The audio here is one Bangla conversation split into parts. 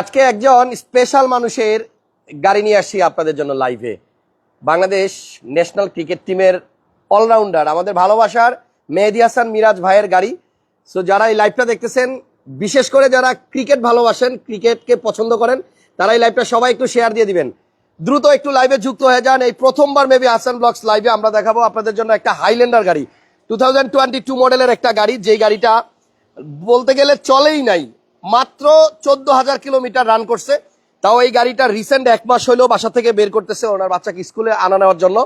আজকে একজন স্পেশাল মানুষের গাড়ি নিয়ে আসছি আপনাদের জন্য লাইভে বাংলাদেশ ন্যাশনাল ক্রিকেট টিমের অলরাউন্ডার আমাদের ভালোবাসার মেহেদি হাসান মিরাজ ভাইয়ের গাড়ি। সো যারা এই লাইভটা দেখতেছেন, বিশেষ করে যারা ক্রিকেট ভালোবাসেন ক্রিকেটকে পছন্দ করেন, তারা এই লাইভটা সবাই একটু শেয়ার দিয়ে দিবেন। দ্রুত একটু লাইভে যুক্ত হয়ে যান। এই প্রথমবার মেবি হাসান ব্লগস লাইভে আমরা দেখাবো আপনাদের জন্য একটা হাইল্যান্ডার গাড়ি। টু মডেলের একটা গাড়ি, যেই গাড়িটা বলতে গেলে চলেই নাই। মাত্র চোদ্দ হাজার কিলোমিটার রান করছে। তাও এই গাড়িটা রিসেন্ট এক মাস হইলেও বাসা থেকে বের করতেছে ওনার বাচ্চাকে স্কুলে আনা নেওয়ার জন্য।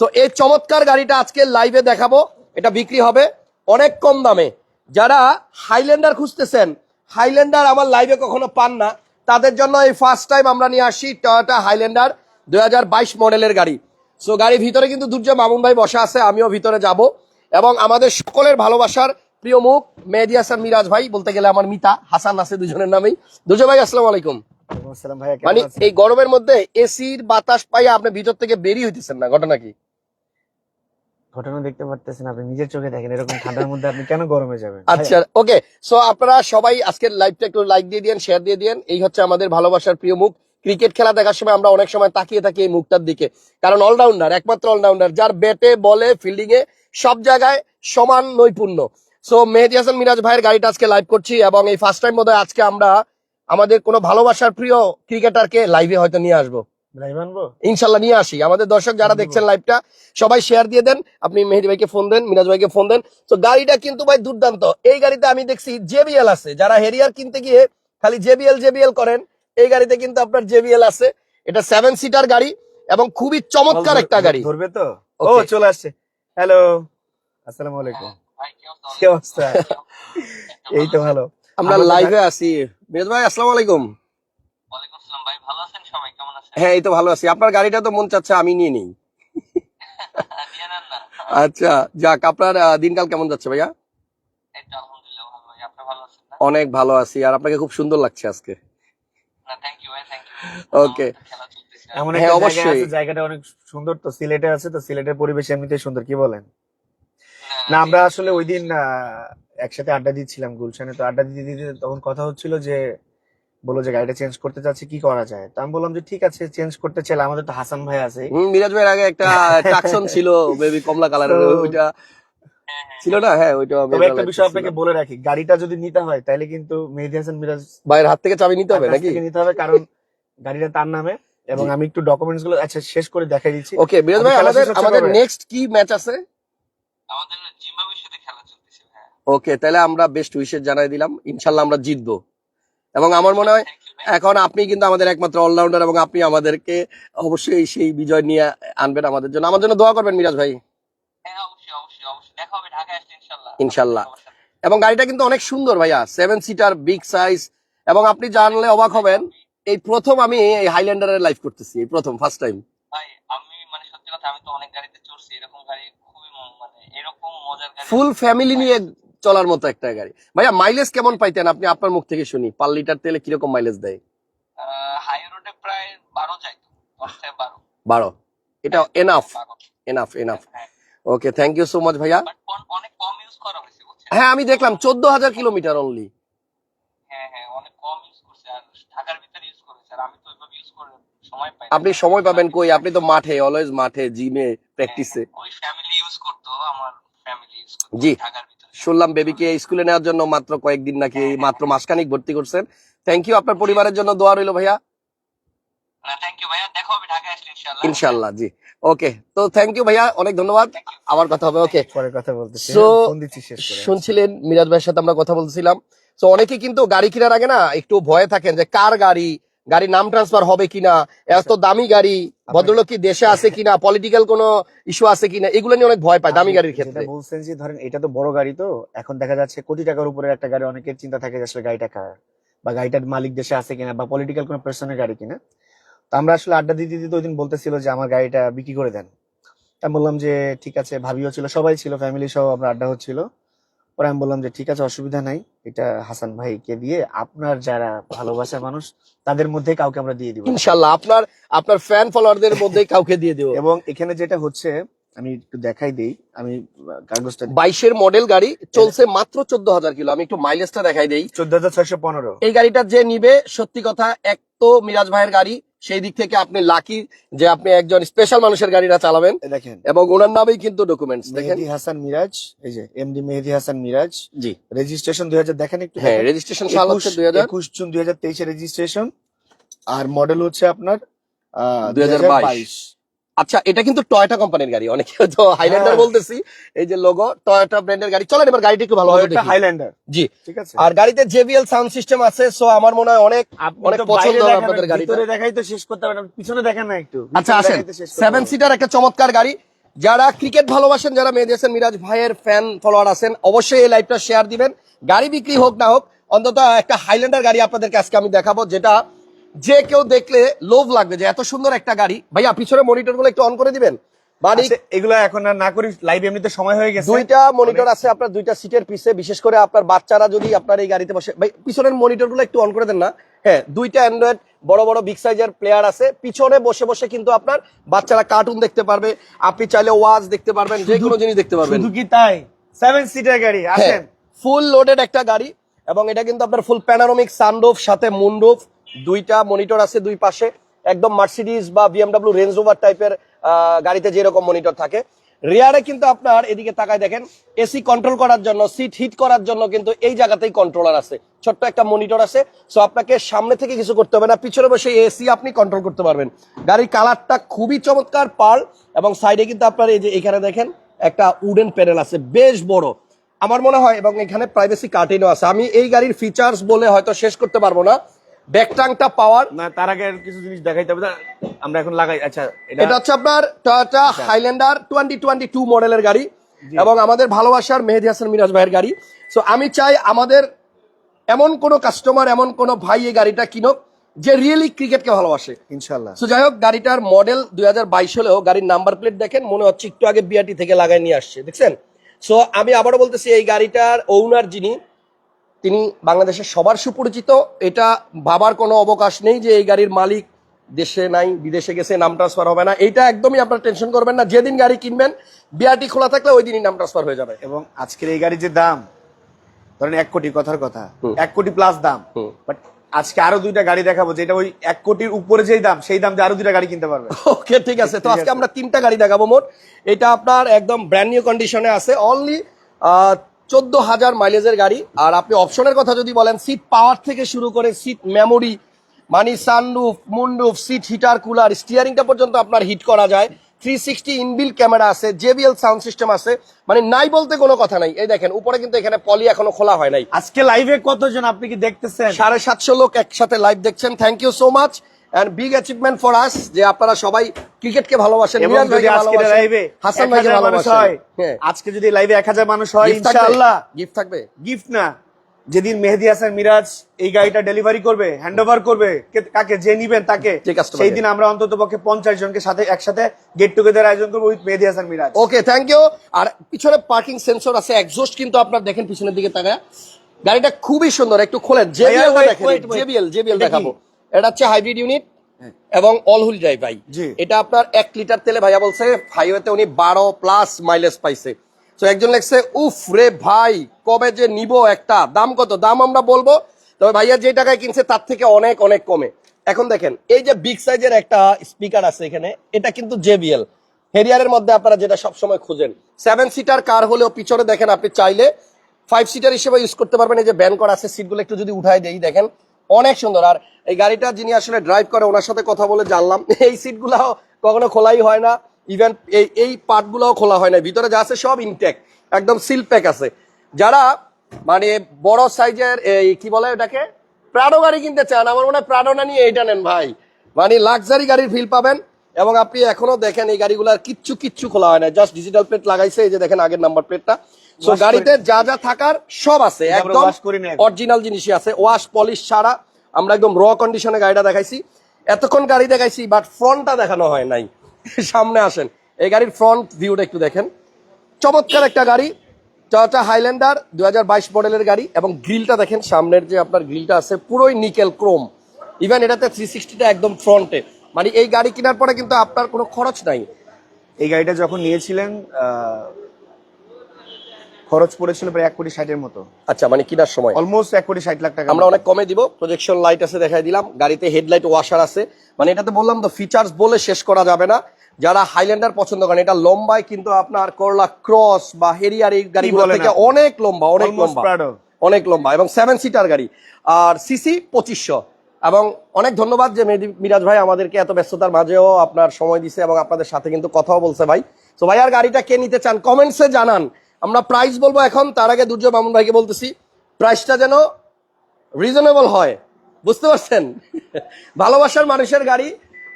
তো এই চমৎকার গাড়িটা আজকে লাইভে দেখাবো। এটা বিক্রি হবে অনেক কম দামে। যারা হাইল্যান্ডার খুঁজতেছেন হাইল্যান্ডার আমার লাইভে কখনো পান না। তাদের জন্য এই ফার্স্ট টাইম আমরা নিয়ে আসি টয়োটা হাইল্যান্ডার দু হাজার বাইশ মডেলের গাড়ি। সো গাড়ির ভিতরে কিন্তু দুর্য মামুন ভাই বসা আছে, আমিও ভিতরে যাব। এবং আমাদের সকলের ভালোবাসার প্রিয় মুখ মেহেদি হাসান মিরাজ ভাই বলতে গেলে আমার মিতা হাসান আছে দুজনের নামেই। দুজন ভাই আসসালামু আলাইকুম। মানে এই গরমের মধ্যে এসির বাতাস পাইয়া আপনি ভিতর থেকে বেরিয়ে হইতেছেন না ঘটনা কি? ঘটনা দেখতে পারতেছেন আপনি নিজের চোখে দেখেন এরকম ঠান্ডার মধ্যে আপনি কেন গরমে যাবেন? আচ্ছা ওকে সো আপনারা সবাই আজকের লাইভটা একটু লাইক দিয়ে দিন শেয়ার দিয়ে দিন এই হচ্ছে আমাদের ভালোবাসার প্রিয় মুখ। ক্রিকেট খেলা দেখার সময় আমরা অনেক সময় তাকিয়ে থাকি এই মুখটার দিকে। কারণ অলরাউন্ডার একমাত্র অলরাউন্ডার যার ব্যাটে বলে ফিল্ডিং এ সব জায়গায় সমান নৈপুণ্য। সো মেহেদি হাসান মিরাজ ভাইয়ের গাড়িটা আজকে লাইভ করছি এবং এই ফার্স্ট টাইম বোধহয় আজকে আমরা আমাদের কোনো ভালোবাসার প্রিয় ক্রিকেটারকে লাইভে হয়তো নিয়ে আসব। ইনশাল্লাহ নিয়ে আসি। আমাদের দর্শক যারা দেখছেন লাইভটা সবাই শেয়ার দিয়ে দেন। আপনি মেহেদি ভাইকে ফোন দেন মিরাজ ভাইকে ফোন দেন। তো গাড়িটা কিন্তু ভাই দুর্দান্ত। এই গাড়িতে আমি দেখছি জেবিএল আছে। যারা হেরিয়ার কিনতে গিয়ে খালি জেবিএল জেবিএল করেন এই গাড়িতে কিন্তু আপনার জেবিএল আছে। এটা সেভেন সিটার গাড়ি এবং খুবই চমৎকার একটা গাড়ি। ধরবে তো? ও চলে আসছে। হ্যালো আসসালামু আলাইকুম। কি অবস্থা? এই তো ভালো। আমরা লাইভে আছি। মিরাজ ভাই আসসালামু আলাইকুম। ওয়ালাইকুম আসসালাম ভাই ভালো আছেন সবাই? কেমন আছেন? হ্যাঁ এই তো ভালো আছি। আপনার গাড়িটা তো মন চাচ্ছে আমি নিয়ে নিই। আচ্ছা যাক আপনার দিনকাল কেমন যাচ্ছে ভাইয়া? এই তো আলহামদুলিল্লাহ ভালো ভাই আপনি ভালো আছেন না? অনেক ভালো আছি আর আপনাকে খুব সুন্দর লাগছে আজকে। চলতেছে। এমন হ্যাঁ, একটা অবশ্যই। জায়গাটা অনেক সুন্দর তো সিলেটে আছে তো সিলেটের পরিবেশ এমনিতেই সুন্দর কি বলেন? না আমরা আসলে ওই দিন আহ, একসাথে আড্ডা দিচ্ছিলাম গুলশানে। তো আড্ডা দিতে দিতে তখন কথা হচ্ছিল যে বলো যে গাড়িটা চেঞ্জ করতে চাচ্ছি কি করা যায়? তো আমি বললাম যে ঠিক আছে চেঞ্জ করতে চাইলে আমাদের তো হাসান ভাই আছে। মিরাজ ভাইয়ের আগে একটা টাকসন ছিল বেবি কমলা কালারের ওইটা ছিল না? হ্যাঁ ওইটা আমি তবে একটা বিষয় আপনাকে বলে রাখি গাড়িটা যদি নিতে হয় তাহলে কিন্তু মেহেদি হাসান মিরাজ ভাইয়ের হাত থেকে চাবি নিতে হবে নাকি? থেকে নিতে হবে কারণ গাড়িটা তার নামে এবং আমি একটু ডকুমেন্টসগুলো আচ্ছা শেষ করে দেখাই দিচ্ছি। ওকে মিরাজ ভাই আমাদের আমাদের নেক্সট কি ম্যাচ আছে? আমাদের জিম্বাবুয়ের সাথে খেলা চলতেছে হ্যাঁ ওকে তাহলে আমরা বেস্ট উইশেস জানাই দিলাম। ইনশাল্লাহ আমরা জিতবো। এবং আমার মনে হয় এখন আপনি কিন্তু আমাদের একমাত্র অলরাউন্ডার এবং আপনি আমাদেরকে অবশ্যই সেই বিজয় নিয়ে আনবেন আমাদের জন্য। আমার জন্য দোয়া করবেন মিরাজ ভাই। হ্যাঁ সাথে। এবং গাড়িটা কিন্তু অনেক সুন্দর ভাইয়া সেভেন সিটার বিগ সাইজ এবং আপনি জানলে অবাক হবেন এই প্রথম আমি এই হাইল্যান্ডারের লাইভ করতেছি এই প্রথম ফার্স্ট টাইম আমি মানে সত্যি কথা আমি তো অনেক গাড়িতে চড়ছি এরকম গাড়ি খুবই মানে এরকম মজার গাড়ি ফুল ফ্যামিলি নিয়ে চলার মতো একটা গাড়ি। ভাইয়া মাইলেজ কেমন পাইতেন? আপনি আপনার মুখ থেকে শুনি। পার লিটার তেলে কীরকম মাইলেজ দেয়? হাই রোডে প্রায় বারো থেকে বারো। এটা enough. Enough enough okay thank you so much ভাইয়া। অনেক কম ইউজ করা হয়েছে হ্যাঁ আমি দেখলাম চোদ্দ হাজার কিলোমিটার অনলি হ্যাঁ হ্যাঁ না। আপনি সময় পাবেন কই? আপনি তো মাঠে অলওয়েজ মাঠে জিমে প্র্যাকটিসে হ্যাঁ, ফ্যামিলি ইউজ করতো আমার ফ্যামিলি ইউজ করতো জি। শুনলাম বেবিকে স্কুলে নেওয়ার জন্য মাত্র কয়েকদিন নাকি মাত্র মাসখানিক ভর্তি করছেন। থ্যাংক ইউ আপনার পরিবারের জন্য দোয়া রইল ভাইয়া। ইনশাআল্লাহ। ইনশাল্লাহ জি। ওকে তো থ্যাংক ইউ ভাইয়া অনেক ধন্যবাদ। আবার কথা হবে ওকে পরে কথা বলতেছি। হ্যাঁ, ফোন দিচ্ছি শেষ করে। শুনছিলেন মিরাজ ভাইয়ের সাথে আমরা কথা বলছিলাম তো অনেকে কিন্তু গাড়ি কেনার আগে না একটু ভয়ে থাকেন যে কার গাড়ি গাড়ির নাম ট্রান্সফার হবে কিনা? এত দামি গাড়ি ভদ্রলোক কি দেশে আছে কিনা? পলিটিক্যাল কোনো ইস্যু আছে কিনা? এগুলো নিয়ে অনেক ভয় পায় দামি গাড়ির ক্ষেত্রে। বলছেন যে ধরেন এটা তো বড় গাড়ি তো এখন দেখা যাচ্ছে কোটি টাকার উপরে একটা গাড়ি অনেকের চিন্তা থাকে যে আসলে গাড়িটা কার? বা গাড়িটার মালিক দেশে আছে কিনা? বা পলিটিক্যাল কোনো পার্সনের গাড়ি কিনা? তো আমরা আসলে আড্ডা দিতে দিতে ওই দিন বলতেছিল যে আমার গাড়িটা বিক্রি করে দেন। আমি বললাম যে ঠিক আছে ভাবিও ছিল সবাই ছিল ফ্যামিলি সহ আমরা আড্ডা হচ্ছিল। পরে আমি বললাম যে ঠিক আছে অসুবিধা নাই। এটা হাসান ভাইকে দিয়ে আপনার যারা ভালোবাসার মানুষ তাদের মধ্যে কাউকে আমরা দিয়ে দিব ইনশাল্লাহ আপনার আপনার ফ্যান ফলোয়ারদের মধ্যে কাউকে দিয়ে দেবো। এবং এখানে যেটা হচ্ছে আমি একটু দেখাই দেই আমি কাগজটা বাইশের মডেল গাড়ি চলছে মাত্র চোদ্দ হাজার কিলো। আমি একটু মাইলেজটা দেখাই দেই। চোদ্দ হাজার ছয়শো পনেরো। এই গাড়িটা যে নিবে সত্যি কথা এক তো মিরাজ ভাইয়ের গাড়ি সেই দিক থেকে আপনি লাকি যে আপনি একজন স্পেশাল মানুষের গাড়িটা চালাবেন। দেখেন। এবং ওনার নামেই কিন্তু ডকুমেন্টস দেখেন। মেহেদি হাসান মিরাজ এই যে এমডি মেহেদি হাসান মিরাজ। জি। রেজিস্ট্রেশন দুই হাজার দেখেন একটু হ্যাঁ রেজিস্ট্রেশন সাল হচ্ছে দুই হাজার একুশ জুন দুই হাজার তেইশে রেজিস্ট্রেশন আর মডেল হচ্ছে আপনার দুই 2022 আচ্ছা এটা কিন্তু টয়োটা কোম্পানির গাড়ি। অনেকে তো হাইল্যান্ডার। বলতেছি। এই যে লোগো টয়োটা ব্র্যান্ডের গাড়ি। চলেন এবার গাড়িটা একটু ভালো টয়োটা হাইল্যান্ডার জি। ঠিক আছে। আর গাড়িতে জেবিএল সাউন্ড সিস্টেম আছে সো আমার মনে হয় অনেক অনেক পছন্দ হবে আপনাদের গাড়িটা। ভিতরে দেখাই তো শেষ করতে পারবেন পিছনে দেখেন না একটু। আচ্ছা আসেন। সেভেন সিটার একটা চমৎকার গাড়ি। যারা ক্রিকেট ভালোবাসেন যারা হাসান মিরাজ ভাইয়ের ফ্যান ফলোয়ার আছেন অবশ্যই এই লাইভটা শেয়ার দিবেন। গাড়ি বিক্রি হোক না হোক অন্তত একটা হাইল্যান্ডার গাড়ি আপনাদেরকে আজকে আমি দেখাবো যেটা যে কেউ দেখলে লোভ লাগবে যে এত সুন্দর একটা গাড়ি। ভাইয়া পিছনে মনিটরগুলো একটু অন করে দিবেন? আচ্ছা, এগুলো এখন আর না করি লাইভ এমনিতে সময় হয়ে গেছে। দুইটা মনিটর আছে আপনার দুইটা সিটের পিছে বিশেষ করে আপনার বাচ্চারা যদি আপনার এই গাড়িতে বসে ভাই পিছনের মনিটরগুলো একটু অন করে দেন না। হ্যাঁ দুইটা অ্যান্ড্রয়েড বড় বড় বিগ সাইজের প্লেয়ার আছে। পিছনে বসে বসে কিন্তু আপনার বাচ্চারা কার্টুন দেখতে পারবে। আপনি চাইলে ওয়াজ দেখতে পারবেন যে কোনো জিনিস দেখতে পারবেন। শুধু কি তাই? সেভেন সিটার গাড়ি আসেন। ফুল লোডেড একটা গাড়ি এবং এটা কিন্তু আপনার ফুল প্যানারোমিক সানরুফ সাথে মুনরুফ দুইটা মনিটর আছে দুই পাশে। একদম মার্সিডিজ বা বিএমডাব্লিউ রেঞ্জ ওভার টাইপের গাড়িতে যেরকম মনিটর থাকে। রিয়ারে কিন্তু আপনার এদিকে তাকায় দেখেন এসি কন্ট্রোল করার জন্য সিট হিট করার জন্য কিন্তু এই জায়গাতেই কন্ট্রোলার আছে। ছোট্ট একটা মনিটর আছে। সো আপনাকে সামনে থেকে কিছু করতে হবে না, পিছনে বসে এসি আপনি কন্ট্রোল করতে পারবেন। গাড়ির কালারটা খুবই চমৎকার পার্ল এবং সাইডে কিন্তু আপনার এই যে এখানে দেখেন, একটা উডেন প্যানেল আছে, বেশ বড়। আমার মনে হয় এবং এখানে প্রাইভেসি কার্টেনও আছে। আমি এই গাড়ির ফিচার্স বলে হয়তো শেষ করতে পারব না। ব্যাকটাংটা পাওয়ার। না তার আগে কিছু জিনিস দেখাইতে হবে আমরা এখন লাগাই আচ্ছা এটা এটা হচ্ছে আপনার Toyota Highlander twenty twenty two মডেলের গাড়ি এবং আমাদের ভালোবাসার মেহেদি হাসান মিরাজ ভাইয়ের গাড়ি। সো আমি চাই আমাদের এমন কোন কাস্টমার এমন কোন ভাই এই গাড়িটা কিনুক যে রিয়েলি ক্রিকেটকে ভালোবাসে। ইনশাল্লাহ সো যাই হোক গাড়িটার মডেল দুই হাজার বাইশ হলেও গাড়ির নাম্বার প্লেট দেখেন মনে হচ্ছে একটু আগে বিআরটি থেকে লাগাই নিয়ে আসছে দেখছেন? সো আমি আবারও বলতেছি এই গাড়িটার ওনার যিনি তিনি বাংলাদেশের সবার সুপরিচিত। এটা ভাবার কোনো অবকাশ নেই যে এই গাড়ির মালিক দেশে নাই বিদেশে গেছে নাম ট্রান্সফার হবে না। এইটা একদমই আপনার টেনশন করবেন না। যেদিন গাড়ি কিনবেন বিআরটি খোলা থাকলে ওই দিনই নাম ট্রান্সফার হয়ে যাবে। এবং আজকের এই গাড়ির যে দাম ধরেন এক কোটি কথার কথা এক কোটি প্লাস দাম। বাট আজকে আরও দুইটা গাড়ি দেখাবো যেটা ওই এক কোটির উপরে যেই দাম সেই দাম দিয়ে আরও দুইটা গাড়ি কিনতে পারবে। ওকে ঠিক আছে। তো আজকে আমরা তিনটা গাড়ি দেখাবো মোট। এটা আপনার একদম ব্র্যান্ড নিউ কন্ডিশনে আছে। অনলি চোদ্দ হাজার মাইলেজের গাড়ি। আর আপনি অপশনের কথা যদি বলেন সিট পাওয়ার থেকে শুরু করে সিট মেমোরি মানে sunroof moonroof seat heater cooler স্টিয়ারিংটা পর্যন্ত আপনার হিট করা যায়। থ্রি সিক্সটি ইনবিল ক্যামেরা আছে জেবিএল সাউন্ড সিস্টেম আছে। মানে নাই বলতে কোনো কথা নাই। এই দেখেন উপরে কিন্তু এখানে পলি এখনও খোলা হয় নাই। আজকে লাইভে কতজন আপনি কি দেখতেছেন? সাড়ে সাতশো লোক একসাথে লাইভ দেখছেন। Thank you so much and big achievement for us যে আপনারা সবাই ক্রিকেটকে ভালোবাসেন মিরাজ ভাইকে হাসান ভাইকে ভালোবাসেন। হয় আজকে যদি লাইভে এক হাজার মানুষ হয় ইনশাআল্লাহ। গিফট থাকবে। গিফট না যেদিন মেহেদি হাসান মিরাজ এই গাড়িটা ডেলিভারি করবে হ্যান্ড ওভার করবে কাকে যে নিবেন তাকে সেই দিন আমরা অন্তত পক্ষে পঞ্চাশ জনকে সাথে একসাথে গেট টুগেদার আয়োজন করব with Mehedi Hasan Miraz. Okay thank you আর পিছনে পার্কিং সেন্সর আছে এক্সস্ট কিন্তু আপনার দেখেন পিছনের দিকে তাকায়। গাড়িটা খুবই সুন্দর একটু খোলেন জেবিএল. জেবিএল জেবিএল দেখাবো। এটা হচ্ছে হাইব্রিড ইউনিট এবং অল হুইল ড্রাইভ ভাই। এটা আপনার এক লিটার তেলে ভাইয়া বলছে হাইওয়েতে উনি বারো প্লাস মাইলেজ পাইছে। তো একজন লেখছে উফ রে ভাই কবে যে নিব একটা? দাম কত? দাম আমরা বলব। তবে ভাইয়া যে টাকায় কিনছে তার থেকে অনেক অনেক কমে। এখন দেখেন এই যে বিগ সাইজের একটা স্পিকার আছে এখানে এটা কিন্তু জেবিএল হেরিয়ারের মধ্যে আপনারা যেটা সবসময় খুঁজেন। সেভেন সিটার কার হলেও পিছনে দেখেন আপনি চাইলে ফাইভ সিটার হিসেবে ইউজ করতে পারবেন। এই যে ব্যান করা আছে সিটগুলো একটু যদি উঠাই দেই দেখেন। অনেক সুন্দর। আর এই গাড়িটা যিনি আসলে ড্রাইভ করে, ওনার সাথে কথা বলে জানলাম। এই সিটগুলো কখনো খোলাই হয় না। ইভেন এই এই পার্টগুলোও খোলা হয় না ভিতরে যা আছে সব ইনটেক একদম সিল প্যাক আছে। যারা মানে বড় সাইজের এই কি বলে ওটাকে? প্রাডো গাড়ি কিনতে চান, আমার মনে হয় প্রাডো না নিয়ে এইটা নেন ভাই। মানে লাক্সারি গাড়ির ফিল পাবেন। এবং আপনি এখনও দেখেন এই গাড়িগুলোর কিচ্ছু কিচ্ছু খোলা হয় না জাস্ট ডিজিটাল প্লেট লাগাইছে। এই যে দেখেন আগের নাম্বার প্লেটটা সো গাড়িতে যা যা থাকার সব আছে। একদম। অরিজিনাল জিনিসই আছে। ওয়াশ পলিশ ছাড়া আমরা একদম র কন্ডিশনে গাড়িটা দেখাইছি। এতক্ষণ গাড়ি দেখাইছি বাট ফ্রন্টটা দেখানো হয় নাই। সামনে আসেন। এই গাড়ির ফ্রন্ট ভিউটা একটু দেখেন। চমৎকার একটা গাড়ি। টয়োটা হাইল্যান্ডার দুহাজার বাইশ মডেলের গাড়ি এবং গ্রিলটা দেখেন সামনের যে আপনার গ্রিলটা আছে পুরোই নিকেল ক্রোম ইভেন এটাতে থ্রি সিক্সটিটা একদম ফ্রন্টে মানে এই গাড়ি কেনার পরে কিন্তু আপনার কোনো খরচ নাই। এই গাড়িটা যখন নিয়েছিলেন আহ, খরচ পড়েছিল প্রায় এক কোটি ষাটের মতো। আচ্ছা মানে কিনার সময়? অলমোস্ট এক কোটি ষাট লাখ টাকা আমরা অনেক কমে দিব প্রজেকশন লাইট আছে দেখাই দিলাম গাড়িতে হেডলাইট ওয়াশার আছে। মানে এটাতে বললাম তো ফিচার্স বলে শেষ করা যাবে না। যারা হাইল্যান্ডার পছন্দ করেন এটা লম্বায় কিন্তু আপনার করলা ক্রস বা হেরিয়ার এই গাড়িগুলো থেকে অনেক লম্বা অনেক লম্বা। অনেক লম্বা এবং সেভেন সিটার গাড়ি। আর সিসি পঁচিশশো। এবং অনেক ধন্যবাদ যে মিরাজ ভাই আমাদেরকে এত ব্যস্ততার মাঝেও আপনার সময় দিছে এবং আপনাদের সাথে কিন্তু কথাও বলছে ভাই। তো ভাই আর গাড়িটা কে নিতে চান কমেন্টসে জানান। আমরা প্রাইস বলব এখন তার আগে দুর্যোগ মামুন ভাইকে বলতেছি। প্রাইসটা যেন রিজনেবল হয়। বুঝতে পারছেন? ভালোবাসার মানুষের গাড়ি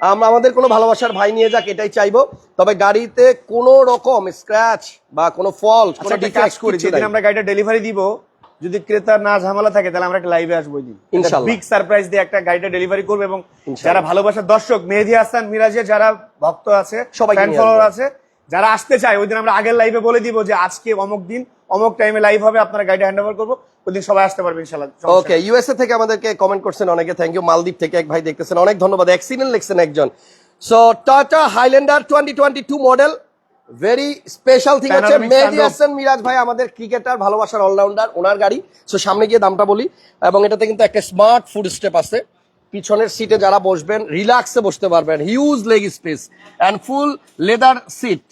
আমরা আমাদের কোনো ভালোবাসার ভাই নিয়ে যাক এটাই চাইব। তবে গাড়িতে কোনো রকম স্ক্র্যাচ বা কোনো ফল্ট আচ্ছা কোনো কাজ ডিফেক্ট করি যেদিন আমরা গাড়িটা ডেলিভারি দিব যদি ক্রেতার না ঝামেলা থাকে তাহলে আমরা একটা লাইভে আসব দিন। বিগ সারপ্রাইজ দিয়ে একটা গাড়িটা ডেলিভারি করব এবং যারা ভালোবাসার দর্শক মেহেদি হাসান মিরাজের যারা ভক্ত আছে সবাই ফ্যান ফলোয়ার আছে যারা আসতে চায় ওই দিন আমরা আগের লাইভে বলে দিব যে আজকে অমুক দিন অমুক টাইমে লাইভ হবে আপনারা গাড়িটা হ্যান্ড ওভার করব ওই দিন সবাই আসতে পারবে ইনশাল্লাহ ওকে ইউএসএ থেকে আমাদেরকে কমেন্ট করছেন অনেকে থ্যাংক ইউ মালদ্বীপ থেকে এক ভাই দেখতেছেন অনেক ধন্যবাদ অ্যাক্সিডেন্ট লিখছেন একজন। So Tata Highlander twenty twenty two model very special thing হচ্ছে মেহেদি হাসান মিরাজ ভাই আমাদের ক্রিকেটার ভালোবাসার অলরাউন্ডার ওনার গাড়ি। সো সামনে গিয়ে দামটা বলি এবং এটাতে কিন্তু একটা স্মার্ট ফুড স্টেপ আছে। পিছনের সিটে যারা বসবেন রিল্যাক্সে বসতে পারবেন huge leg space and full leather seat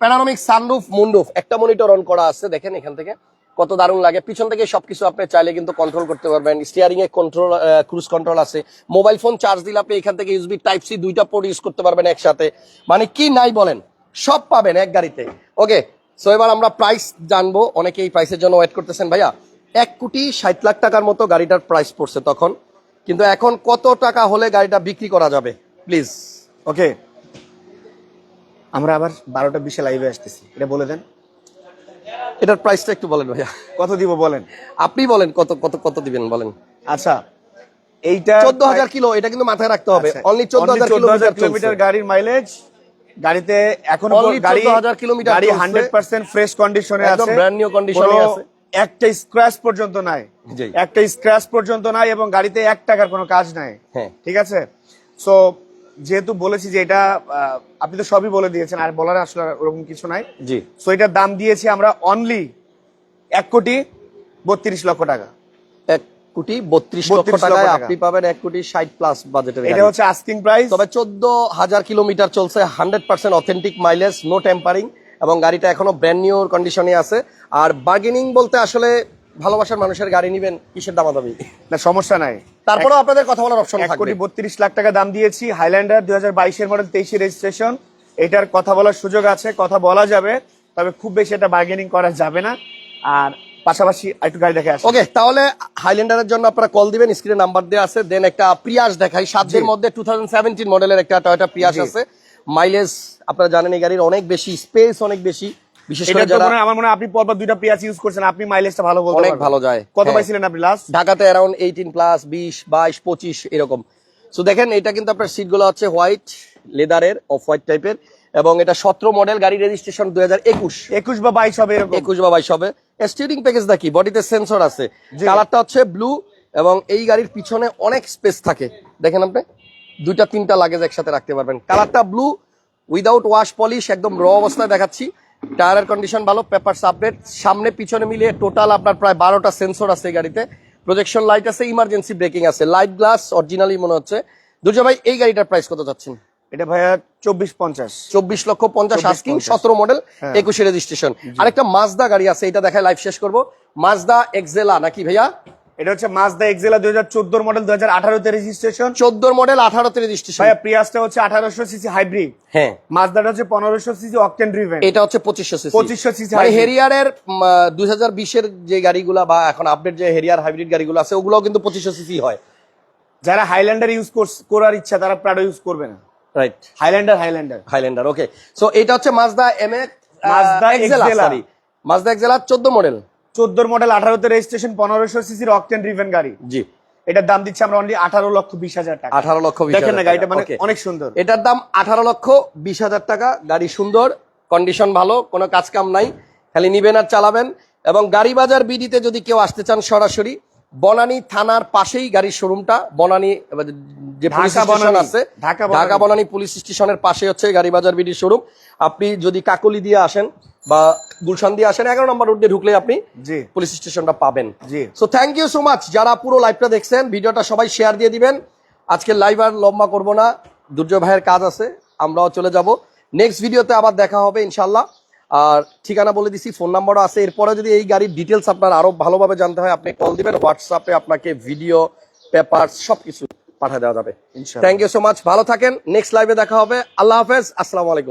panoramic sunroof moonroof একটা মনিটর অন করা আছে, দেখেন এখান থেকে। কত দারুণ লাগে। পিছন থেকে সবকিছু আপনি চাইলে কিন্তু কন্ট্রোল করতে পারবেন। স্টিয়ারিং এ কন্ট্রোল ক্রুজ কন্ট্রোল আছে। মোবাইল ফোন চার্জ দিলে আপনি এখান থেকে ইউসবি টাইপ সি দুইটা পোর্ট ইউজ করতে পারবেন একসাথে। মানে কি নাই বলেন? সব পাবেন এক গাড়িতে। ওকে সো এবার আমরা প্রাইস জানব। অনেকে এই প্রাইসের জন্য ওয়েট করতেছেন। ভাইয়া, এক কোটি ষাট লাখ টাকার মতো গাড়িটার প্রাইস পড়ছে তখন। কিন্তু এখন কত টাকা হলে গাড়িটা বিক্রি করা যাবে? প্লিজ ওকে আমরা আবার বারোটা বিশে লাইভে আসতেছি। এটা বলে দেন। এটার প্রাইসটা একটু বলেন ভাইয়া। কত দিব বলেন? আপনি বলেন কত কত কত দিবেন বলেন। আচ্ছা এইটা চোদ্দ হাজার কিলো এটা কিন্তু মাথায় রাখতে হবে। অনলি চোদ্দ হাজার 14,000 কিলোমিটার গাড়ির মাইলেজ গাড়িতে এখন গাড়ি 14,000 কিলোমিটার গাড়ি। হান্ড্রেড পার্সেন্ট ফ্রেশ কন্ডিশনে আছে। new condition এ আছে। একটা স্ক্র্যাচ পর্যন্ত নাই। একটা স্ক্র্যাচ পর্যন্ত নাই এবং গাড়িতে এক টাকার কোনো কাজ নাই। হ্যাঁ। ঠিক আছে? সো যেহেতু বলেছি যে এটা আপনি তো সবই বলে দিয়েছেন আর বলার আসলে ওরকম কিছু নাই। জি। সো এটার দাম দিয়েছি আমরা অনলি এক কোটি বত্রিশ লক্ষ টাকা। এক কোটি বত্রিশ লক্ষ টাকায় টাকা। আপনি পাবেন এক কোটি ষাট প্লাস বাজেটের এটা হচ্ছে আস্কিং প্রাইস তবে চোদ্দ হাজার কিলোমিটার চলছে hundred percent authentic mileage no tampering এবং গাড়িটা এখনও ব্র্যান্ড নিউ কন্ডিশনে আছে। আর বার্গেনিং বলতে আসলে ভালোবাসার মানুষের গাড়ি নিবেন কিসের দামাদামি? না সমস্যা নাই। তারপরেও আপনাদের কথা বলার অপশন এক থাকবে। কোটি বত্রিশ লাখ টাকা দাম দিয়েছি হাইল্যান্ডার দুই হাজার বাইশের মডেল তেইশে রেজিস্ট্রেশন এটার কথা বলার সুযোগ আছে কথা বলা যাবে তবে খুব বেশি এটা বার্গেনিং করা যাবে না। আর পাশাপাশি একটু গাড়ি দেখে আসি। ওকে তাহলে হাইল্যান্ডারের জন্য আপনারা কল দিবেন স্ক্রিনে নাম্বার দেওয়া আছে দেন একটা প্রিয়াস দেখাই। সাতদের মধ্যে টু মডেলের একটা টয়টা প্রিয়াস আছে। মাইলেজ আপনারা জানেন এই গাড়ির অনেক বেশি স্পেস অনেক বেশি। বিশেষ এটা করে যারা আমার মনে হয় আপনি পরপর দুইটা পেঁয়াজ ইউজ করছেন আপনি মাইলেজটা ভালো বলতে অনেক ভালো যায়। কত হ্যাঁ। পাইছিলেন আপনি লাস্ট ঢাকাতে প্লাস এরকম। সো দেখেন এটা কিন্তু আপনার সিটগুলো হচ্ছে হোয়াইট লেদারের অফ হোয়াইট টাইপের এবং এটা সতেরো মডেল গাড়ি রেজিস্ট্রেশন দুই হাজার একুশ। একুশ বা বাইশ হবে একুশ বা বাইশ হবে। স্টিয়ারিং প্যাকেজ দেখি বডিতে সেন্সর আছে। কালারটা হচ্ছে ব্লু এবং এই গাড়ির পিছনে অনেক স্পেস থাকে। দেখেন আপনি? দুইটা তিনটা লাগেজ একসাথে রাখতে পারবেন। কালারটা ব্লু উইদাউট ওয়াশ পলিশ একদম র অবস্থায় দেখাচ্ছি। টায়ারের কন্ডিশন ভালো পেপারস আপডেট সামনে পিছনে মিলিয়ে টোটাল আপনার প্রায় বারোটা সেন্সর আছে এই গাড়িতে। প্রজেকশন লাইট আছে ইমার্জেন্সি ব্রেকিং আছে। লাইট গ্লাস অরিজিনালি মনে হচ্ছে। দুর্জয় ভাই এই গাড়িটার প্রাইস কত যাচ্ছেন এটা ভাইয়া চব্বিশ পঞ্চাশ। চব্বিশ লক্ষ পঞ্চাশ 24 আস্কিং সতেরো মডেল হ্যাঁ। একুশে রেজিস্ট্রেশন আরেকটা মাজদা গাড়ি আছে এটা দেখায় লাইভ শেষ করব। মাজদা এক্সেলা নাকি ভাইয়া? এটা হচ্ছে মাজদা এক্সেলা দুই হাজার চোদ্দোর মডেল দুই হাজার আঠারোতে রেজিস্ট্রেশন চোদ্দোর মডেল আঠারোতে রেজিস্ট্রেশন ভাইয়া প্রিয়াসটা হচ্ছে আঠারোশো সিসি হাইব্রিড হ্যাঁ। মাজদাটা হচ্ছে পনেরোশো সিসি অকটেন ড্রিভেন এটা হচ্ছে পঁচিশশো সিসি। 2500 cc মানে। হেরিয়ারের দুই হাজার বিশের যে গাড়িগুলা বা এখন আপডেট যে হেরিয়ার হাইব্রিড গাড়িগুলো আছে ওগুলো কিন্তু পঁচিশশো সিসি হয়। যারা হাইল্যান্ডার ইউজ করার ইচ্ছা তারা প্রাডো ইউজ করবে না। Right Highlander Highlander Highlander okay so এটা হচ্ছে Mazda M A Mazda Axela. Sorry Mazda Axela চোদ্দ মডেল চোদ্দোর মডেল আঠারোতে রেজিস্ট্রেশন পনেরোশো সিসির অকটেন রিভেন গাড়ি। জি। এটার দাম দিচ্ছে আমরা অনলি আঠারো লক্ষ বিশ হাজার টাকা। আঠারো লক্ষ দেখেন না গাড়িটা মানে অনেক সুন্দর। এটার দাম আঠারো লক্ষ বিশ হাজার টাকা গাড়ি সুন্দর কন্ডিশন ভালো কোনো কাজ কাম নাই খালি নিবেন আর চালাবেন। এবং গাড়ি বাজার বিডিতে যদি কেউ আসতে চান সরাসরি বনানী থানার পাশেই গাড়ির শোরুমটা। বনানী যে পুলিশ ঢাকা স্টেশন আছে ঢাকা বনানী। পুলিশ স্টেশনের পাশে হচ্ছে গাড়ি বাজার বিডির শোরুম। আপনি যদি কাকলি দিয়ে আসেন বা গুলশান দিয়ে আসেন এগারো নম্বর রোড দিয়ে ঢুকলে আপনি জি। পুলিশ স্টেশনটা পাবেন। জি। So thank you so much যারা পুরো লাইভটা দেখছেন ভিডিওটা সবাই শেয়ার দিয়ে দিবেন। আজকে লাইভ আর লম্বা করব না। দুর্জয় ভাইয়ের কাজ আছে আমরাও চলে যাব। নেক্সট ভিডিওতে আবার দেখা হবে ইনশাল্লাহ আর ঠিকানা বলে দিছি ফোন নাম্বারও আছে। এরপরে যদি এই গাড়ির ডিটেলস আপনার আরও ভালোভাবে জানতে হয় আপনি কল দিবেন হোয়াটসঅ্যাপে আপনাকে ভিডিও পেপার সবকিছু পাঠিয়ে দেওয়া যাবে। ইনশাআল্লাহ। থ্যাংক ইউ সো মাচ ভালো থাকেন। নেক্সট লাইভে দেখা হবে। আল্লাহ হাফেজ। আসসালামু আলাইকুম।